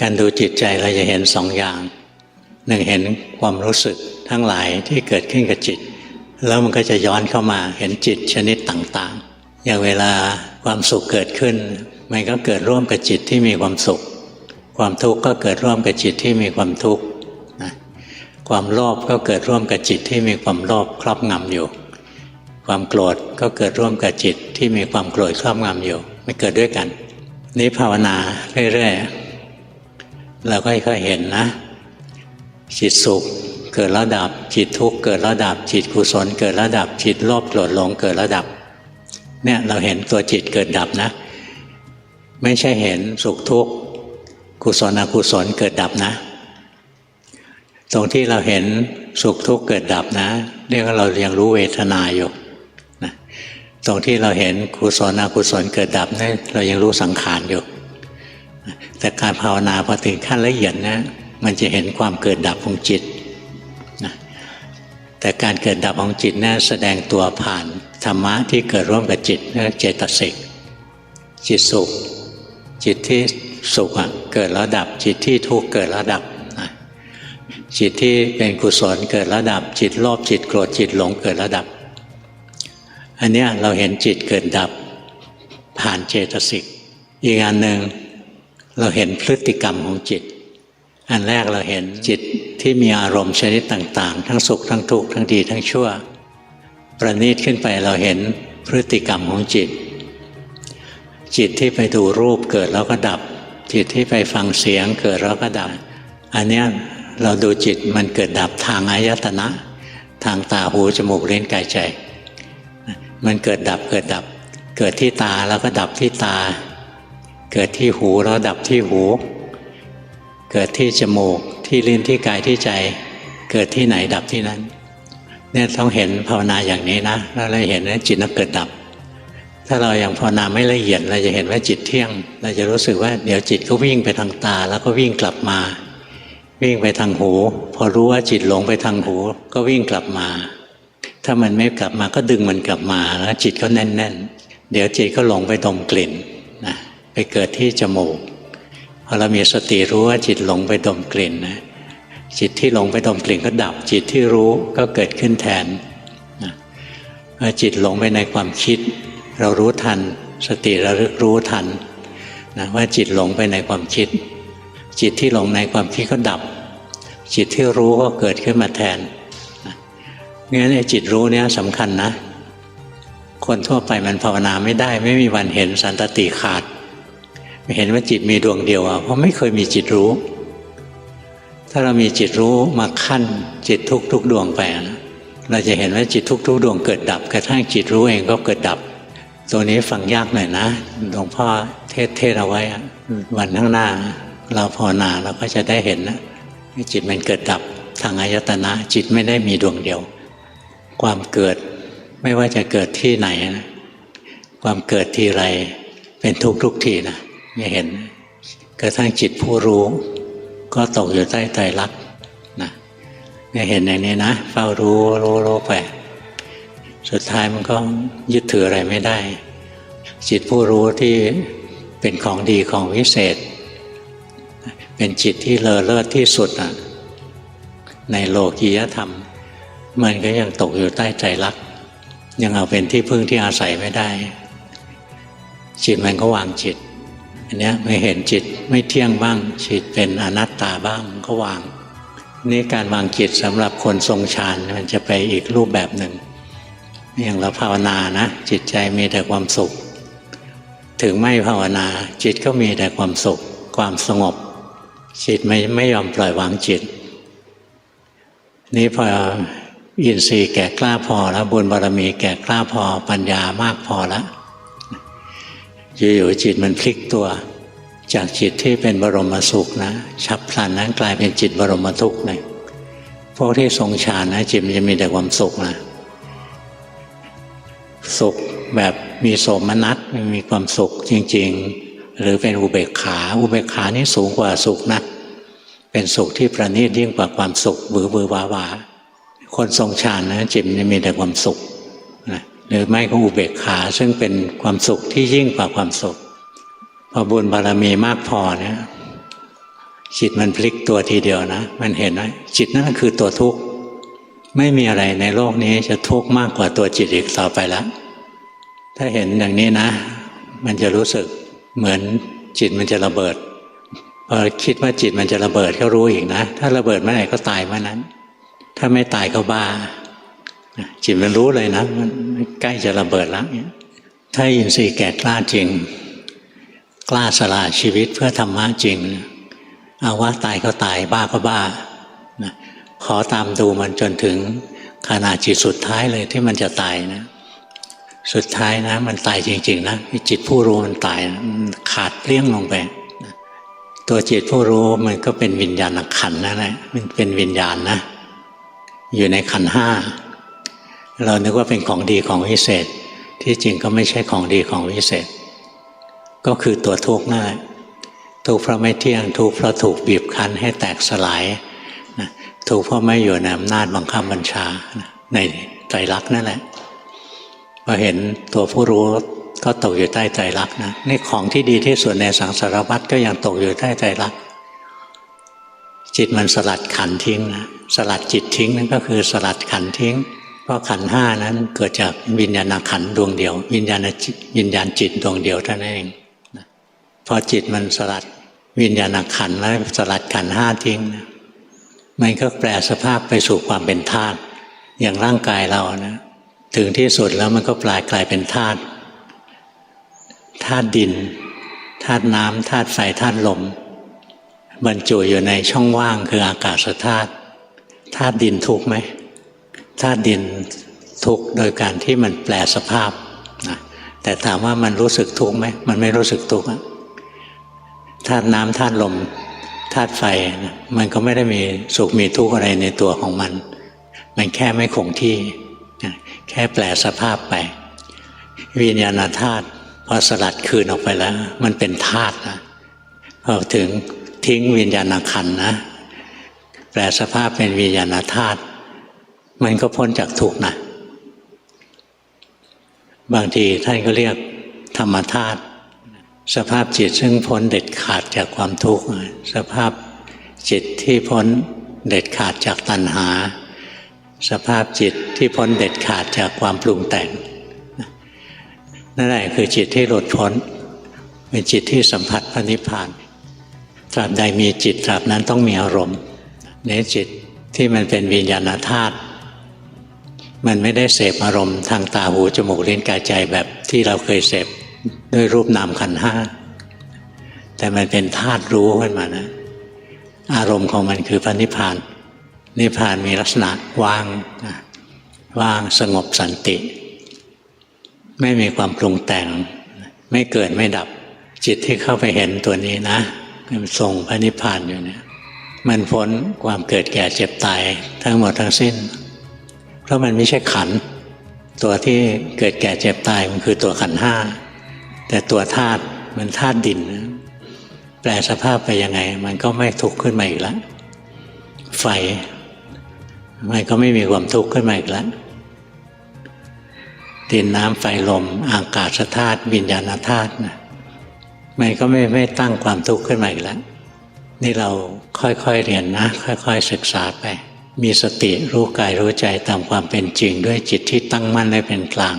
การดูจิตใจเราจะเห็นสองอย่าง หนึ่งเห็นความรู้สึกทั้งหลายที่เกิดขึ้นกับจิต แล้วมันก็จะย้อนเข้ามาเห็นจิตชนิดต่างๆ อย่างเวลาความสุขเกิดขึ้น มันก็เกิดร่วมกับจิตที่มีความสุข ความทุกข์ก็เกิดร่วมกับจิตที่มีความทุกข์ความโลภก็เกิดร่วมกับจิตที่มีความโลภครอบงำอยู่ ความโกรธก็เกิดร่วมกับจิตที่มีความโกรธครอบงำอยู่ มันเกิดด้วยกัน นี้ภาวนาเรื่อยๆ เราก็ค่อยๆเห็นนะ จิตสุขเกิดแล้วดับ จิตทุกข์เกิดแล้วดับ จิตกุศลเกิดแล้วดับ จิตโลภโกรธหลงเกิดแล้วดับ เนี่ยเราเห็นตัวจิตเกิดดับนะ ไม่ใช่เห็นสุขทุกข์กุศลอกุศลเกิดดับนะ ตรงที่เราเห็นสุขทุกข์เกิดดับนะเรียกว่าเรายังรู้เวทนาอยู่นะตรงที่เราเห็นกุศลอกุศลเกิดดับนะั่นเรายังรู้สังขารอยู่ แต่การภาวนาพอถึงขั้นละเอียดนะมันจะเห็นความเกิดดับของจิตนะแต่การเกิดดับของจิตนะั่แสดงตัวผ่านธรรมะที่เกิดร่วมกับจิตนั่นเจตสิกจิตสุข จิตที่สุขเกิดแล้วดับ จิตที่ทุกข์เกิดแล้วดับนะจิตที่เป็นกุศลเกิดแล้วดับ จิตโลภจิตโกรธจิตหลงเกิดแล้วดับ อันนี้เราเห็นจิตเกิดดับผ่านเจตสิกอีกอันหนึ่ง เราเห็นพฤติกรรมของจิต อันแรกเราเห็นจิตที่มีอารมณ์ชนิดต่าง ๆ ทั้งสุขทั้งทุกข์ทั้งดีทั้งชั่ว ประณีตขึ้นไปเราเห็นพฤติกรรมของจิต จิตที่ไปดูรูปเกิดแล้วก็ดับ จิตที่ไปฟังเสียงเกิดแล้วก็ดับ อันนี้เราดูจิตมันเกิดดับทางอายตนะ ทางตาหูจมูกเล่นกายใจ มันเกิดดับเกิดดับ เกิดที่ตาแล้วก็ดับที่ตา เกิดที่หูแล้วดับที่หู เกิดที่จมูกที่ลิ้นที่กายที่ใจ เกิดที่ไหนดับที่นั้นเนี่ยต้องเห็นภาวนาอย่างนี้นะแล้วเราเห็นว่าจิตนั้นเกิดดับ ถ้าเราอยังภาวนาไม่ละเอียดเราจะเห็นว่าจิตเที่ยง เราจะรู้สึกว่าเดี๋ยวจิตก็วิ่งไปทางตา แล้วก็วิ่งกลับมา วิ่งไปทางหู พอรู้ว่าจิตหลงไปทางหู ก็วิ่งกลับมา ถ้ามันไม่กลับมาก็ดึงมันกลับมาแล้วจิตก็แน่น ๆ เดี๋ยวจิตก็หลงไปดมกลิ่นนะ ไปเกิดที่จมูกพอเรามีสติรู้ว่าจิตหลงไปดมกลิ่นนะจิตที่หลงไปดมกลิ่นก็ดับ จิตที่รู้ก็เกิดขึ้นแทนนะเมื่อจิตหลงไปในความคิด เรารู้ทัน สติระลึกรู้ทันนะว่าจิตหลงไปในความคิด จิตที่หลงในความคิดก็ดับ จิตที่รู้ก็เกิดขึ้นมาแทนงั้นไอ้จิตรู้เนี่ยสำคัญนะ คนทั่วไปมันภาวนาไม่ได้ ไม่มีวันเห็นสันตติขาด เห็นว่าจิตมีดวงเดียวอะเพราะไม่เคยมีจิตรู้ ถ้าเรามีจิตรู้มาขั้นจิตทุกทุกดวงไปนะเราจะเห็นว่าจิตทุกทุกดวงเกิดดับกระทั่งจิตรู้เองก็เกิดดับ ตัวนี้ฟังยากหน่อยนะหลวงพ่อเทศเทศเอาไว้วันข้างหน้า เราภาวนาเราก็จะได้เห็นนะจิตมันเกิดดับทางอายตนะจิตไม่ได้มีดวงเดียว ความเกิดไม่ว่าจะเกิดที่ไหนนะความเกิดทีไรเป็นทุกทุกทีนะ จะเห็นกระทั่งจิตผู้รู้ ก็ตกอยู่ใต้ไตรลักษณ์นะเนี่ยเห็นอย่างนี้นะเฝ้ารู้รู้รู้ไปสุดท้ายมันก็ยึดถืออะไรไม่ได้ จิตผู้รู้ที่เป็นของดีของวิเศษ เป็นจิตที่เลอเลิศที่สุดอะในโลกียธรรม มันก็ยังตกอยู่ใต้ใจรัก ยังเอาเป็นที่พึ่งที่อาศัยไม่ได้ จิตมันก็วางจิต อันนี้ไม่เห็นจิตไม่เที่ยงบ้าง จิตเป็นอนัตตาบ้างก็วาง นี่การวางจิตสำหรับคนทรงฌานมันจะไปอีกรูปแบบหนึ่งอย่างเราภาวนานะ จิตใจมีแต่ความสุข ถึงไม่ภาวนา จิตก็มีแต่ความสุข ความสงบ จิตไม่ไม่ยอมปล่อยวางจิต นี่พออินทรีย์แก่กล้าพอแล้วบุญบารมีแก่กล้าพอปัญญามากพอแล้วอยู่ๆจิตมันพลิกตัว จากจิตที่เป็นบรมสุขนะฉับพลันนั้นกลายเป็นจิตบรมทุกข์เลยพวกที่ทรงฌานนะจิตมันจะมีแต่ความสุขนะสุขแบบมีโสมนัสมีความสุขจริง ๆ หรือเป็นอุเบกขาอุเบกขานี่สูงกว่าสุขนะเป็นสุขที่ประณีตยิ่งกว่าความสุขบือบือวาวาคนทรงฌานนะจิตมันจะมีแต่ความสุขนะหรือไม่ก็อุเบกขาซึ่งเป็นความสุขที่ยิ่งกว่าความสุข พอบุญบารมีมากพอเนี่ยจิตมันพลิกตัวทีเดียวนะ มันเห็นว่าจิตนั่นคือตัวทุกข์ไม่มีอะไรในโลกนี้จะทุกข์มากกว่าตัวจิตอีกต่อไปแล้วถ้าเห็นอย่างนี้นะ มันจะรู้สึกเหมือนจิตมันจะระเบิดพอคิดว่าจิตมันจะระเบิดก็รู้อีกนะ ถ้าระเบิดเมื่อไหร่ก็ตายเมื่อนั้น ถ้าไม่ตายก็บ้า จิตมันรู้เลยนะมันใกล้จะระเบิดแล้วถ้าอินทรีย์แก่กล้าจริง กล้าสละชีวิตเพื่อธรรมะจริงเอาว่าตายก็ตายบ้าก็บ้านะขอตามดูมันจนถึงขณะจิตสุดท้ายเลยที่มันจะตายนะสุดท้ายนะ มันตายจริง ๆ นะจิตผู้รู้มันตายนะขาดเปลี้ยงลงไปนะตัวจิตผู้รู้มันก็เป็นวิญญาณขันนั่นแหละมันเป็นวิญญาณนะ อยู่ในขันห้าเรานึกว่าเป็นของดีของวิเศษ ที่จริงก็ไม่ใช่ของดีของวิเศษ ก็คือตัวทุกข์นั่นแหละทุกข์เพราะไม่เที่ยงทุกข์เพราะถูกบีบคั้นให้แตกสลายนะทุกข์เพราะไม่อยู่ในอำนาจบังคับบัญชานะในใจรักนั่นแหละพอเห็นตัวผู้รู้ก็ตกอยู่ใต้ใจรักนะนี่ของที่ดีที่สุดในสังสารวัฏก็ยังตกอยู่ใต้ใจรัก จิตมันสลัดขันทิ้งนะสลัดจิตทิ้งนั่นก็คือสลัดขันทิ้ง เพราะขันห้านั้นเกิดจากวิญญาณขันดวงเดียว วิญญาณจิตวิญญาณจิตดวงเดียวเท่านั้นเอง พอจิตมันสลัดวิญญาณขันแล้วสลัดขันห้าทิ้งนะมันก็แปลสภาพไปสู่ความเป็นธาตุอย่างร่างกายเรานะ ถึงที่สุดแล้วมันก็ปลายกลายเป็นธาตุธาตุดินธาตุน้ำธาตุไฟธาตุลม บรรจุอยู่ในช่องว่างคืออากาศธาตุธาตุดินทุกไหมธาตุดินทุกโดยการที่มันแปลสภาพนะแต่ถามว่ามันรู้สึกทุกข์ไหมมันไม่รู้สึกทุกข์อะ ธาตุน้ำธาตุลมธาตุไฟมันก็ไม่ได้มีสุขมีทุกข์อะไรในตัวของมัน มันแค่ไม่คงที่ แค่แปลสภาพไป วิญญาณธาตุพอสลัดคืนออกไปแล้ว มันเป็นธาตุนะพอถึงทิ้งวิญญาณขันนะแปลสภาพเป็นวิญญาณธาตุมันก็พ้นจากทุกข์นะบางทีท่านก็เรียกธรรมธาตุ สภาพจิตซึ่งพ้นเด็ดขาดจากความทุกข์สภาพจิตที่พ้นเด็ดขาดจากตัณหา สภาพจิตที่พ้นเด็ดขาดจากความปรุงแต่งนั่นแหละคือจิตที่หลุดพ้น เป็นจิตที่สัมผัสพระนิพพานตราบใดมีจิตตราบนั้นต้องมีอารมณ์ในจิตที่มันเป็นวิญญาณธาตุมันไม่ได้เสพอารมณ์ทางตาหูจมูกลิ้นกายใจแบบที่เราเคยเสพ ด้วยรูปนามขันห้าแต่มันเป็นธาตุรู้ขึ้นมานะอารมณ์ของมันคือพระนิพพานนิพพานมีลักษณะว่างว่างสงบสันติ ไม่มีความปรุงแต่ง ไม่เกิดไม่ดับจิตที่เข้าไปเห็นตัวนี้นะมันทรงพระนิพพานอยู่เนี่ยมันพ้นความเกิดแก่เจ็บตายทั้งหมดทั้งสิ้น เพราะมันไม่ใช่ขัน ตัวที่เกิดแก่เจ็บตายมันคือตัวขันห้า แต่ตัวธาตุมันธาตุดินนะแปลสภาพไปยังไง มันก็ไม่ทุกข์ขึ้นมาอีกแล้วไฟมันก็ไม่มีความทุกข์ขึ้นมาอีกแล้วดินน้ำไฟลมอากาศธาตุวิญญาณธาตุนะมันก็ไม่ไม่ตั้งความทุกข์ขึ้นมาอีกแล้วนี่เราค่อยๆเรียนนะ ค่อย ๆ ศึกษาไป มีสติรู้กายรู้ใจตามความเป็นจริง ด้วยจิตที่ตั้งมั่นและเป็นกลาง